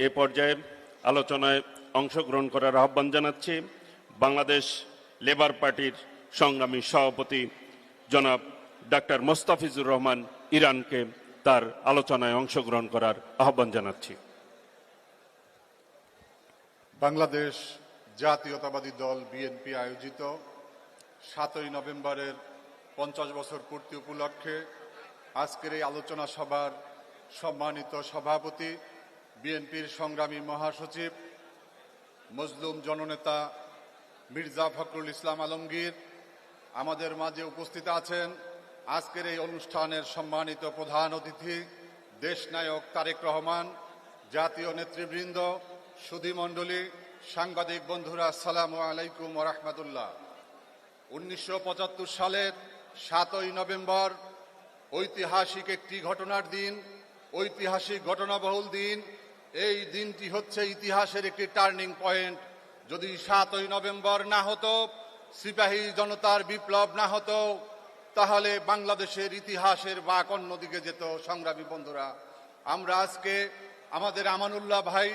এ পর্যায়ে আলোচনায় অংশগ্রহণ করার আহ্বান জানাচ্ছি বাংলাদেশ লেবার পার্টির সংগ্রামী সভাপতি জনাব ডাক্তার মোস্তাফিজুর রহমান ইরানকে তার আলোচনায় অংশগ্রহণ করার আহ্বান জানাচ্ছি। বাংলাদেশ জাতীয়তাবাদী দল বিএনপি আয়োজিত সাতই নভেম্বরের পঞ্চাশ বছর পূর্তি উপলক্ষে আজকের এই আলোচনা সভার সম্মানিত সভাপতি বিএনপির সংগ্রামী মহাসচিব, মজলুম জননেতা মির্জা ফখরুল ইসলাম আলমগীর আমাদের মাঝে উপস্থিত আছেন। আজকের এই অনুষ্ঠানের সম্মানিত প্রধান অতিথি দেশনায়ক তারেক রহমান, জাতীয় নেতৃবৃন্দ সুধীমণ্ডলী সাংবাদিক বন্ধুরা, আসসালামু আলাইকুম রহমতুল্লাহ। উনিশশো সালের সাতই নভেম্বর, ঐতিহাসিক একটি ঘটনার দিন, ঐতিহাসিক ঘটনাবহুল দিন এই দিনটি হচ্ছে ইতিহাসের একটি টার্নিং পয়েন্ট। যদি সাতই নভেম্বর না হতো, সিপাহী জনতার বিপ্লব না হতো, তাহলে বাংলাদেশের ইতিহাসের বাক অন্যদিকে যেত সংগ্রামী বন্ধুরা। আমরা আজকে আমাদের আমানুল্লাহ ভাই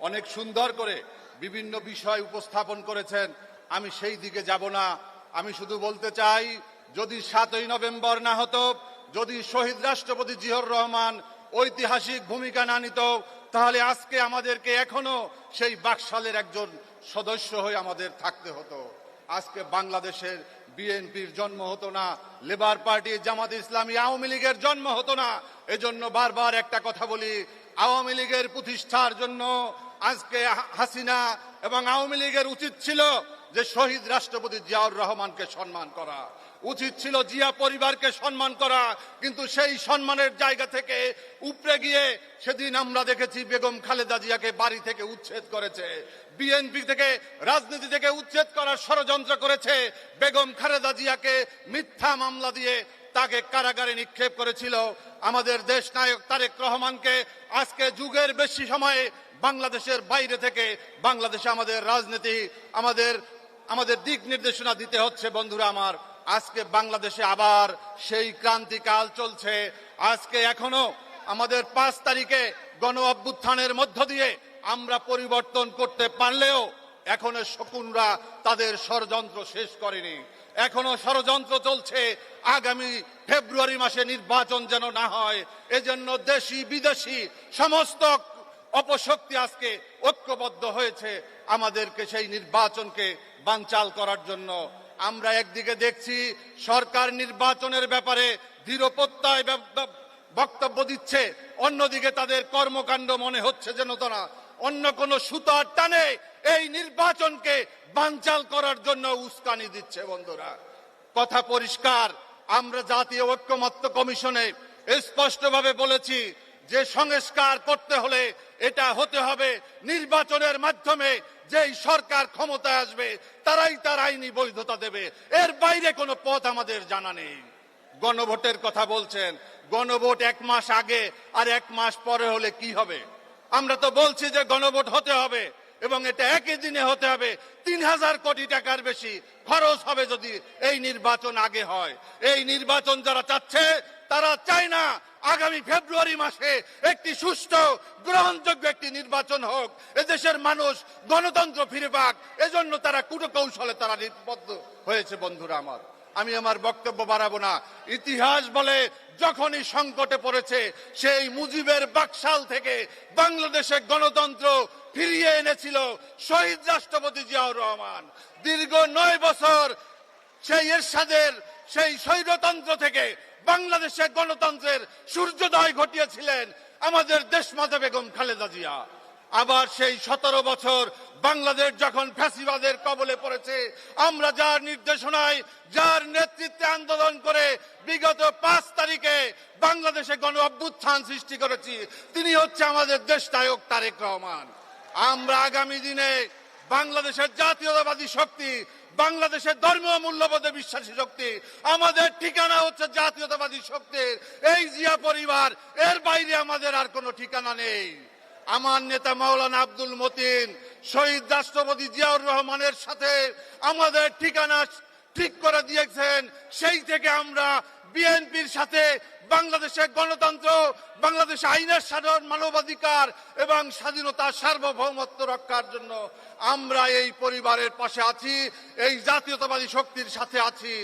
অনেক সুন্দর করে বিভিন্ন বিষয় উপস্থাপন করেছেন। আমি সেই দিকে যাব না। আমি শুধু বলতে চাই, যদি সাতই নভেম্বর না হতো, যদি শহীদ রাষ্ট্রপতি জিহর রহমান ঐতিহাসিক ভূমিকা না নিত তাহলে আজকে আমাদেরকে এখনও সেই বাকশালের একজন সদস্য হয়ে আমাদের থাকতে হতো। আজকে বাংলাদেশের বিএনপির জন্ম হতো না, লেবার পার্টি জামাত ইসলামী আওয়ামী লীগের জন্ম হতো না। এজন্য বারবার একটা কথা বলি, আওয়ামী লীগের প্রতিষ্ঠার জন্য আজকে হাসিনা এবং আওয়ামী লীগের উচিত ছিল যে শহীদ রাষ্ট্রপতি জিয়াউর রহমানকে সম্মান করা। উচিত ছিল জিয়া পরিবারকে সম্মান করা, কিন্তু সেই সম্মানের জায়গা থেকে উপরে গিয়ে সেদিন আমরা দেখেছি বেগম খালেদা জিয়াকে বাড়ি থেকে উচ্ছেদ করেছে। বিএনপি থেকে, রাজনীতি থেকে উচ্ছেদ করার ষড়যন্ত্র করেছে বেগম খালেদা জিয়াকে মিথ্যা মামলা দিয়ে তাকে কারাগারে নিক্ষেপ করেছিল। আমাদের দেশ নায়ক তারেক রহমানকে আজকে যুগের বেশি সময়ে বাংলাদেশের বাইরে থেকে, বাংলাদেশে আমাদের রাজনীতি, আমাদের আমাদের দিক নির্দেশনা দিতে হচ্ছে, বন্ধুরা আমার। আজকে বাংলাদেশে আবার সেই ক্রান্তিকাল চলছে। আজকে এখনও আমাদের পাঁচ তারিখে গণ অভ্যুত্থানের মধ্য দিয়ে আমরা পরিবর্তন করতে পারলেও এখনও শকুনরা তাদের ষড়যন্ত্র শেষ করেনি। এখনও ষড়যন্ত্র চলছে, আগামী ফেব্রুয়ারি মাসে নির্বাচন যেন না হয়। এজন্য দেশি, বিদেশি সমস্ত অপশক্তি আজকে ঐক্যবদ্ধ হয়েছে। আমাদেরকে সেই নির্বাচনকে বানচাল করার জন্য। আমরা একদিকে দেখছি সরকার নির্বাচনের ব্যাপারে দৃঢ় প্রত্যয় ব্য- ব্য- বক্তব্য দিচ্ছে, অন্যদিকে তাদের কর্মকাণ্ড মনে হচ্ছে যেন তারা অন্য কোন সুতার টানে এই নির্বাচনকে বানচাল করার জন্য উস্কানি দিচ্ছে বন্ধুরা। কথা পরিষ্কার, আমরা জাতীয় ঐক্যমত্য কমিশনে স্পষ্টভাবে বলেছি যে সংস্কার করতে হলে এটা হতে হবে নির্বাচনের মাধ্যমে যেই সরকার ক্ষমতায় আসবে, তারাই তার আইনি বৈধতা দেবে। এর বাইরে কোনো পথ আমাদের জানা নেই। গণভোটের কথা বলছেন। গণভোট এক মাস আগে আর এক মাস পরে হলে কি হবে? আমরা তো বলছি যে গণভোট হতে হবে এবং এটা একই দিনে হতে হবে। তিন হাজার কোটি টাকার বেশি খরচ হবে যদি এই নির্বাচন আগে হয়। এই নির্বাচন যারা চাচ্ছে, তারা চায় না আগামী ফেব্রুয়ারি মাসে একটি সুষ্ঠু, গ্রহণযোগ্য একটি নির্বাচন হোক। এদেশের মানুষ গণতন্ত্র ফিরে পাক। এজন্য তারা কুটো কৌশলে তারা নিবদ্ধ হয়েছে, বন্ধুরা আমার। আমি আমার বক্তব্য বাড়াবো না। ইতিহাস বলে যখনই সংকটে পড়েছে, সেই মুজিবের বাকশাল থেকে বাংলাদেশে গণতন্ত্র ফিরিয়ে এনেছিল শহীদ রাষ্ট্রপতি জিয়াউর রহমান। দীর্ঘ নয় বছর সেই এরশাদের সেই স্বৈরতন্ত্র থেকে বাংলাদেশের গণতন্ত্রের সূর্যোদয় ঘটিয়েছিলেন আমাদের দেশ দেশমাতা বেগম খালেদা জিয়া। আবার সেই সতেরো বছর বাংলাদেশ যখন ফ্যাসিবাদের কবলে পড়েছে, আমরা যার নির্দেশনায়, যার নেতৃত্বে আন্দোলন করে বিগত পাঁচ তারিখে বাংলাদেশে গণ অভ্যুত্থান সৃষ্টি করেছি, তিনি হচ্ছে আমাদের দেশ নায়ক তারেক রহমান। আমরা আগামী দিনে বাংলাদেশের জাতীয়তাবাদী শক্তি বাংলাদেশের ধর্মীয় মূল্যবোধে বিশ্বাসী শক্তি, আমাদের ঠিকানা হচ্ছে জাতীয়তাবাদী শক্তির। এই জিয়া পরিবার, এর বাইরে আমাদের আর কোনো ঠিকানা নেই। আমার নেতা মাওলানা আব্দুল মতিন, শহীদ রাষ্ট্রপতি জিয়াউর রহমানের সাথে আমাদের ঠিকানা ঠিক করে দিয়েছেন। সেই থেকে আমরা বিএনপির সাথে বাংলাদেশের গণতন্ত্র, বাংলাদেশ আইনের সাধারণ মানবাধিকার এবং স্বাধীনতা সার্বভৌমত্ব রক্ষার জন্য আমরা এই পরিবারের পাশে আছি, এই জাতীয়তাবাদী শক্তির সাথে আছি।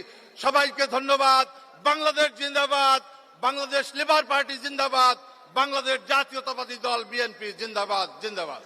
সবাইকে ধন্যবাদ। বাংলাদেশ জিন্দাবাদ, বাংলাদেশ লেবার পার্টি জিন্দাবাদ, বাংলাদেশ জাতীয়তাবাদী দল বিএনপি জিন্দাবাদ জিন্দাবাদ।